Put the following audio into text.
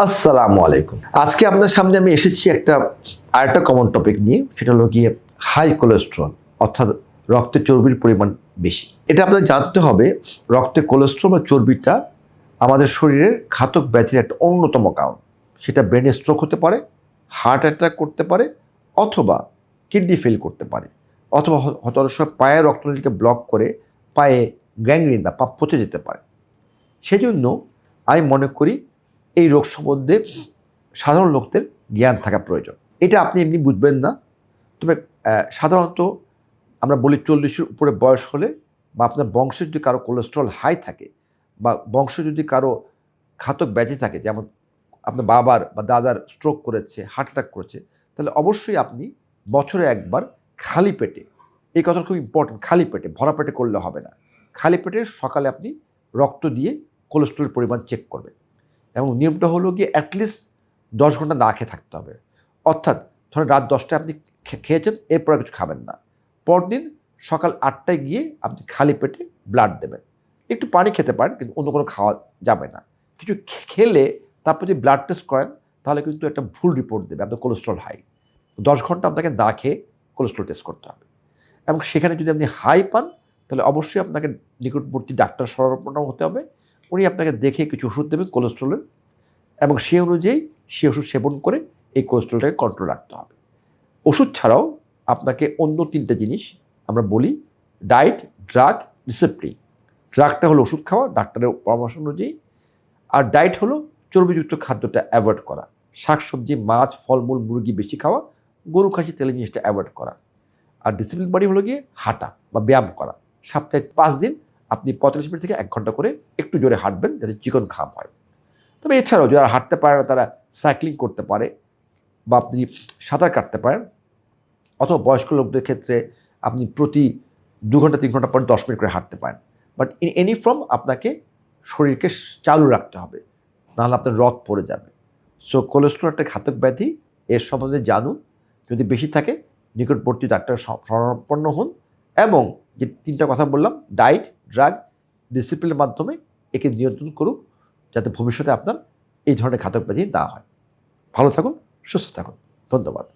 আসসালামু আলাইকুম। আজকে আপনার সামনে আমি এসেছি একটা, আরেকটা কমন টপিক নিয়ে, সেটা হলো গিয়ে হাই কোলেস্ট্রল অর্থাৎ রক্তে চর্বির পরিমাণ বেশি। এটা আপনার জানতে হবে, রক্তে কোলেস্ট্রল বা চর্বিটা আমাদের শরীরের ঘাতক ব্যাধির একটা অন্যতম কারণ। সেটা ব্রেনে স্ট্রোক হতে পারে হার্ট অ্যাটাক করতে পারে, অথবা কিডনি ফেল করতে পারে। অথবা হ- হয়তো অনেক সময় পায়ের রক্তনালীকে ব্লক করে পায়ে গ্যাংগ্রিন বা পা পচে যেতে পারে। সেজন্য আমি মনে করি এই রোগ সম্বন্ধে সাধারণ লোকদের জ্ঞান থাকা প্রয়োজন। এটা আপনি এমনি বুঝবেন না। তবে সাধারণত আমরা বলি চল্লিশের উপরে বয়স হলে বা আপনার বংশে যদি কারও কোলেস্ট্রল হাই থাকে বা বংশে যদি কারও ঘাতক ব্যাধি থাকে, যেমন আপনার বাবার বা দাদার স্ট্রোক করেছে হার্ট অ্যাটাক করেছে, তাহলে অবশ্যই আপনি বছরে একবার খালি পেটে, এই কথাটা খুব ইম্পর্টেন্ট খালি পেটে, ভরা পেটে করলে হবে না। খালি পেটে সকালে আপনি রক্ত দিয়ে কোলেস্ট্রলের পরিমাণ চেক করবেন। এবং নিয়মটা হলো গিয়ে অ্যাটলিস্ট দশ ঘণ্টা না খেয়ে থাকতে হবে। অর্থাৎ ধরেন রাত দশটায় আপনি খেয়েছেন, এরপর কিছু খাবেন না। পরদিন সকাল আটটায় গিয়ে আপনি খালি পেটে ব্লাড দেবেন। একটু পানি খেতে পারেন, কিন্তু অন্য কোনো খাওয়া যাবে না। কিছু খেলে তারপর যদি ব্লাড টেস্ট করেন, তাহলে কিন্তু একটা ভুল রিপোর্ট দেবে, আপনার কোলেস্ট্রল হাই দশ ঘণ্টা আপনাকে না খেয়ে কোলেস্ট্রল টেস্ট করতে হবে। এবং সেখানে যদি আপনি হাই পান, তাহলে অবশ্যই আপনাকে নিকটবর্তী ডাক্তার শরণাপন্ন হতে হবে। উনি আপনাকে দেখে কিছু ওষুধ দেবেন কোলেস্ট্রলের এবং সে অনুযায়ী সে ওষুধ সেবন করে এই কোলেস্ট্রলটাকে কন্ট্রোল রাখতে হবে। ওষুধ ছাড়াও আপনাকে অন্য তিনটে জিনিস আমরা বলি ডায়েট ড্রাগ ডিসিপ্লিন ড্রাগটা হলো ওষুধ খাওয়া ডাক্তারের পরামর্শ অনুযায়ী। আর ডায়েট হলো চর্বিযুক্ত খাদ্যটা অ্যাভয়েড করা। শাকসবজি, মাছ, ফলমূল, মুরগি বেশি খাওয়া, গরু, খাসি, তেলের জিনিসটা অ্যাভয়েড করা। আর ডিসিপ্লিন বাড়ি হলো গিয়ে হাঁটা বা ব্যায়াম করা। সপ্তাহে পাঁচ দিন আপনি পঁয়তাল্লিশ মিনিট থেকে এক ঘণ্টা করে একটু জোরে হাঁটবেন যাতে চিকন খাম হয়। তবে এছাড়াও যারা হাঁটতে পারে না, তারা সাইক্লিং করতে পারে বা আপনি সাঁতার কাটতে পারেন অথবা বয়স্ক লোকদের ক্ষেত্রে আপনি প্রতি দু ঘণ্টা, তিন ঘণ্টা পর দশ মিনিট করে হাঁটতে পারেন। বাট ইন এনি ফর্ম আপনাকে শরীরকে চালু রাখতে হবে, নাহলে আপনার রথ পড়ে যাবে। সো কোলেস্ট্রল একটা ঘাতক ব্যাধি, এর সম্বন্ধে জানুন। যদি বেশি থাকে, নিকটবর্তী ডাক্তার শরণাপন্ন হন। এবং যে তিনটা কথা বললাম ডায়েট ড্রাগ ডিসিপ্লিনের মাধ্যমে একে নিয়ন্ত্রণ করুক যাতে ভবিষ্যতে আপনার এই ধরনের ঘাতক ব্যাধি না হয়। ভালো থাকুন, সুস্থ থাকুন। ধন্যবাদ।